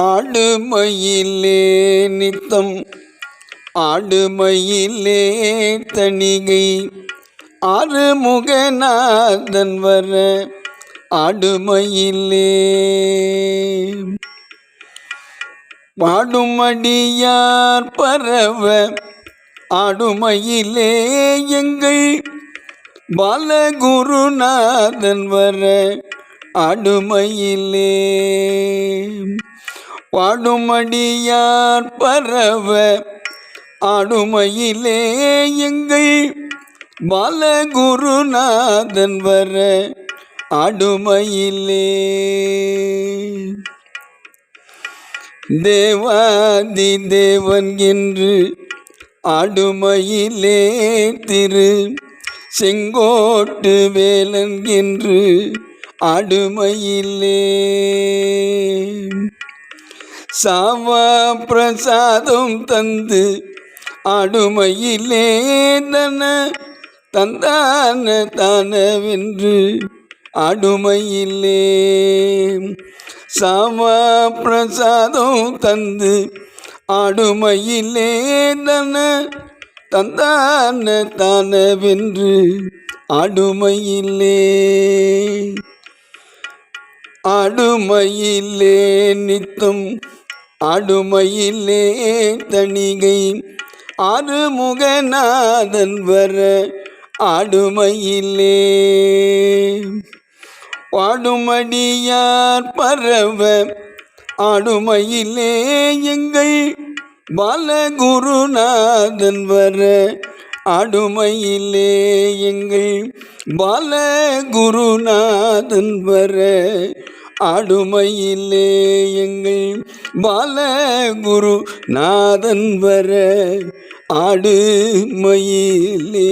ஆடுமையிலே நித்தம் ஆடுமையிலே தணிகை. ஆறுமுகநாதன் வர ஆடுமையிலே. பாடுமடியார் பரவ ஆடுமையிலே எங்கள். பாலகுருநாதன் வர ஆடுமையிலே. பாடுமடியார் பரவ ஆடுமையிலே எங்கள் பாலகுருநாதன் வர ஆடுமையிலே தேவாதி தேவன் என்று ஆடுமையிலே திரு செங்கோட்டு வேலன் என்று ஆடுமயிலே சாவ பிரசாதம் தந்து ஆடுமயிலே தன தந்தான தானவென்று ஆடுமயிலே சாவ பிரசாதம் தந்து ஆடுமயிலே தன தந்தான தானவென்று ஆடுமயிலே ஆடுமயிலே நித்தம் ஆடுமயிலே தணிகை ஆறுமுகநாதன் வர ஆடுமயிலே பாடுமடியார் பரவ ஆடுமயிலே எங்கள் பாலகுருநாதன் வர ஆடுமயிலே எங்கள் பாலகுருநாதன் வர ஆடுமயிலே எங்கள் பாலகுரு நாதன் வர ஆடுமயிலே